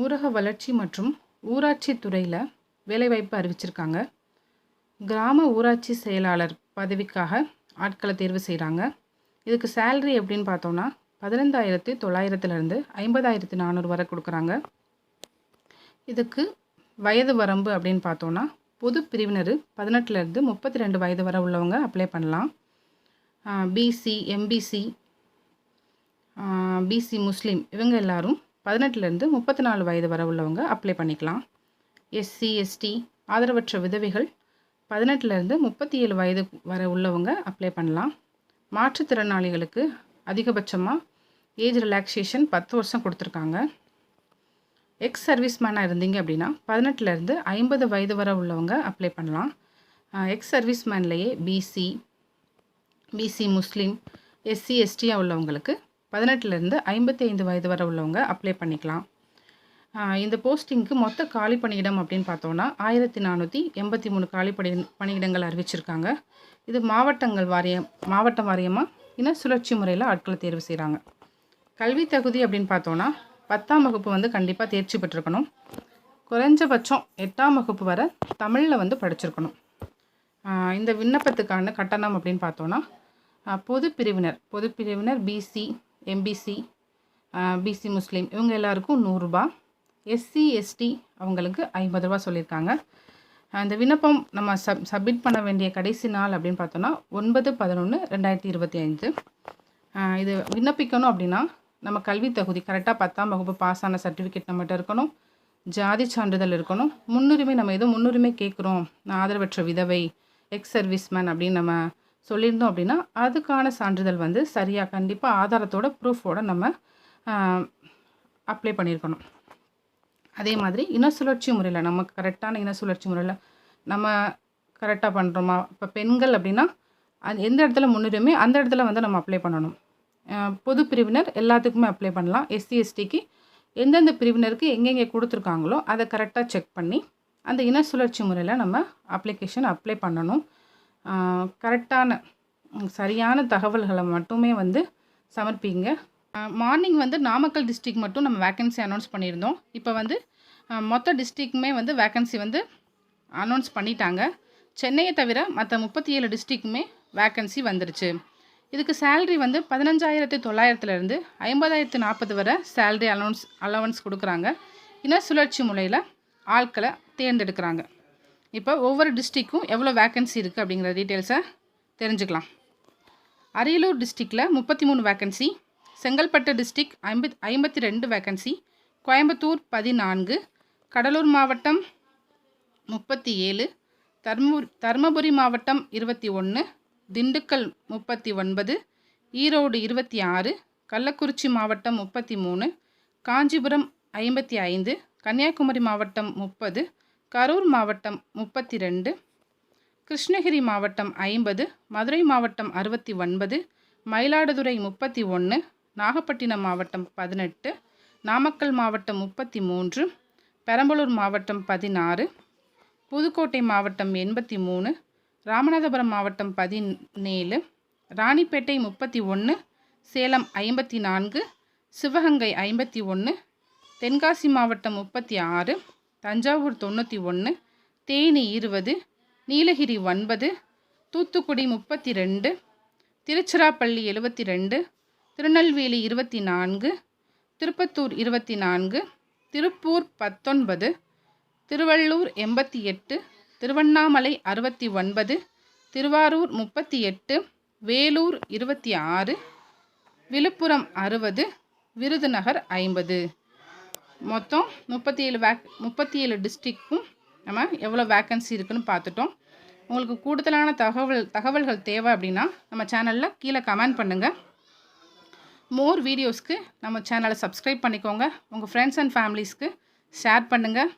ஊரக வளர்ச்சி மற்றும் ஊராட்சி துறையில் வேலைவாய்ப்பு அறிவிச்சிருக்காங்க. கிராம ஊராட்சி செயலாளர் பதவிக்காக ஆட்களை தேர்வு செய்கிறாங்க இதுக்கு சேல்ரி எப்படின்னு பார்த்தோன்னா பதினைந்தாயிரத்தி தொள்ளாயிரத்துலேருந்து ஐம்பதாயிரத்தி நானூறு வரை கொடுக்குறாங்க. இதுக்கு வயது வரம்பு அப்படின்னு பார்த்தோன்னா பொது பிரிவினர் பதினெட்டுலேருந்து முப்பத்தி ரெண்டு வயது வரை உள்ளவங்க அப்ளை பண்ணலாம். பிசி எம்பிசி பிசி முஸ்லீம் இவங்க எல்லாரும் பதினெட்டுலேருந்து முப்பத்தி நாலு வயது வரை உள்ளவங்க அப்ளை பண்ணிக்கலாம். எஸ்சி எஸ்டி ஆதரவற்ற விதவைகள் பதினெட்டுலேருந்து முப்பத்தி ஏழு வயது வரை உள்ளவங்க அப்ளை பண்ணலாம். மாற்றுத்திறனாளிகளுக்கு அதிகபட்சமாக ஏஜ் ரிலாக்ஸேஷன் பத்து வருஷம் கொடுத்துருக்காங்க. எக்ஸ் சர்வீஸ்மேனாக இருந்தீங்க அப்படின்னா பதினெட்டுலேருந்து ஐம்பது வயது வரை உள்ளவங்க அப்ளை பண்ணலாம். எக்ஸ் சர்வீஸ்மேன்லேயே பிசி பிசி முஸ்லீம் எஸ்சி எஸ்டியாக உள்ளவங்களுக்கு பதினெட்டுலேருந்து ஐம்பத்தி ஐந்து வயது வரை உள்ளவங்க அப்ளை பண்ணிக்கலாம். இந்த போஸ்டிங்க்கு மொத்த காலி பணியிடம் அப்படின்னு பார்த்தோன்னா ஆயிரத்தி நானூற்றி எண்பத்தி மூணு காலி பணி பணியிடங்கள் அறிவிச்சிருக்காங்க. இது மாவட்டங்கள் வாரியம் மாவட்டம் வாரியமாக இன சுழற்சி முறையில் ஆட்களை தேர்வு செய்கிறாங்க கல்வி தகுதி அப்படின்னு பார்த்தோன்னா பத்தாம் வகுப்பு வந்து கண்டிப்பாக தேர்ச்சி பெற்றிருக்கணும். குறைஞ்சபட்சம் எட்டாம் வகுப்பு வரை தமிழில் வந்து படிச்சிருக்கணும். இந்த விண்ணப்பத்துக்கான கட்டணம் அப்படின்னு பார்த்தோன்னா பொது பிரிவினர் பொது பிரிவினர் பிசி எம்பிசி பிசி முஸ்லீம் இவங்க எல்லாருக்கும் நூறுரூபா எஸ்சி எஸ்டி அவங்களுக்கு ஐம்பது ரூபா சொல்லியிருக்காங்க. அந்த இந்த விண்ணப்பம் நம்ம சப் சப்மிட் பண்ண வேண்டிய கடைசி நாள் அப்படின்னு பார்த்தோன்னா ஒன்பது பதினொன்று ரெண்டாயிரத்தி இருபத்தி ஐந்து. இது விண்ணப்பிக்கணும் அப்படின்னா நம்ம கல்வி தகுதி கரெக்டாக பத்தாம் வகுப்பு பாஸ் ஆன சர்டிஃபிகேட் நம்மகிட்ட இருக்கணும். ஜாதி சான்றிதழ் இருக்கணும். முன்னுரிமை நம்ம எதுவும் முன்னுரிமை கேட்குறோம். நான் ஆதரவற்ற விதவை எக்ஸ் சர்வீஸ்மேன் அப்படின்னு நம்ம சொல்லியிருந்தோம் அப்படின்னா அதுக்கான சான்றிதழ் வந்து சரியாக கண்டிப்பாக ஆதாரத்தோட ப்ரூஃபோட நம்ம அப்ளை பண்ணியிருக்கணும். அதே மாதிரி இன சுழற்சி முறையில் நம்ம கரெக்டான இன சுழற்சி முறையில் நம்ம கரெக்டாக பண்ணுறோமா இப்போ பெண்கள் அப்படின்னா அது எந்த இடத்துல முன்னுரிமை அந்த இடத்துல வந்து நம்ம அப்ளை பண்ணணும். பொது பிரிவினர் எல்லாத்துக்குமே அப்ளை பண்ணலாம். எஸ்சி எஸ்டிக்கு எந்தெந்த பிரிவினருக்கு எங்கெங்கே கொடுத்துருக்காங்களோ அதை கரெக்டாக செக் பண்ணி அந்த இன சுழற்சி முறையில் நம்ம அப்ளிகேஷன் அப்ளை பண்ணணும். கரெக்டான சரியான தகவல்களை மட்டுமே வந்து சமர்ப்பிங்க. மார்னிங் வந்து நாமக்கல் டிஸ்ட்ரிக் மட்டும் நம்ம வேக்கன்சி அனௌன்ஸ் பண்ணியிருந்தோம். இப்போ வந்து மொத்த டிஸ்ட்ரிக்குமே வந்து வேக்கன்சி வந்து அனௌன்ஸ் பண்ணிட்டாங்க. சென்னையை தவிர மற்ற முப்பத்தி ஏழு டிஸ்ட்ரிக்குமே வேக்கன்சி வந்துருச்சு. இதுக்கு சேல்ரி வந்து பதினஞ்சாயிரத்து தொள்ளாயிரத்துலேருந்து ஐம்பதாயிரத்து நாற்பது வரை சேல்ரி அலௌன்ஸ் அலவன்ஸ் கொடுக்குறாங்க. இன சுழற்சி முறையில் ஆட்களை தேர்ந்தெடுக்கிறாங்க. இப்போ ஒவ்வொரு டிஸ்ட்ரிக்கும் எவ்வளோ வேக்கன்சி இருக்குது அப்படிங்கிற டீட்டெயில்ஸை தெரிஞ்சுக்கலாம். அரியலூர் டிஸ்ட்ரிக்டில் முப்பத்தி மூணு வேக்கன்சி செங்கல்பட்டு டிஸ்ட்ரிக் ஐம்பத் ஐம்பத்தி ரெண்டு வேக்கன்சி கோயம்புத்தூர் பதினான்கு கடலூர் மாவட்டம் முப்பத்தி ஏழு தர்மபுரி தருமபுரி மாவட்டம் இருபத்தி ஒன்று திண்டுக்கல் முப்பத்தி ஒன்பது ஈரோடு இருபத்தி ஆறு கள்ளக்குறிச்சி மாவட்டம் முப்பத்தி மூணு காஞ்சிபுரம் ஐம்பத்தி ஐந்து கன்னியாகுமரி மாவட்டம் முப்பது கரூர் மாவட்டம் முப்பத்தி ரெண்டு கிருஷ்ணகிரி மாவட்டம் ஐம்பது மதுரை மாவட்டம் அறுபத்தி ஒன்பது மயிலாடுதுறை முப்பத்தி ஒன்று நாகப்பட்டினம் மாவட்டம் பதினெட்டு நாமக்கல் மாவட்டம் முப்பத்தி மூன்று பெரம்பலூர் மாவட்டம் பதினாறு புதுக்கோட்டை மாவட்டம் எண்பத்தி மூணு ராமநாதபுரம் மாவட்டம் பதினேழு ராணிப்பேட்டை முப்பத்தி ஒன்று சேலம் ஐம்பத்தி நான்கு சிவகங்கை ஐம்பத்தி ஒன்று தென்காசி மாவட்டம் முப்பத்தி ஆறு தஞ்சாவூர் தொண்ணூற்றி ஒன்று தேனி இருபது நீலகிரி ஒன்பது தூத்துக்குடி முப்பத்தி ரெண்டு திருச்சிராப்பள்ளி எழுபத்தி ரெண்டு திருநெல்வேலி இருபத்தி நான்கு திருப்பத்தூர் இருபத்தி நான்கு திருப்பூர் பத்தொன்பது திருவள்ளூர் எண்பத்தி எட்டு திருவண்ணாமலை அறுபத்தி ஒன்பது திருவாரூர் முப்பத்தி எட்டு வேலூர் இருபத்தி ஆறு விழுப்புரம் அறுபது விருதுநகர் ஐம்பது. மொத்தம் முப்பத்தி ஏழு வேக் முப்பத்தி ஏழு டிஸ்ட்ரிக்கும் நம்ம எவ்வளோ வேக்கன்சி இருக்குன்னு பார்த்துட்டோம். உங்களுக்கு கூடுதலான தகவல் தகவல்கள் தேவை அப்படின்னா நம்ம சேனலில் கீழே கமெண்ட் பண்ணுங்கள் மோர் வீடியோஸ்க்கு நம்ம சேனலை சப்ஸ்கிரைப் பண்ணிக்கோங்க. உங்கள் ஃப்ரெண்ட்ஸ் அண்ட் ஃபேமிலிஸ்க்கு ஷேர் பண்ணுங்கள்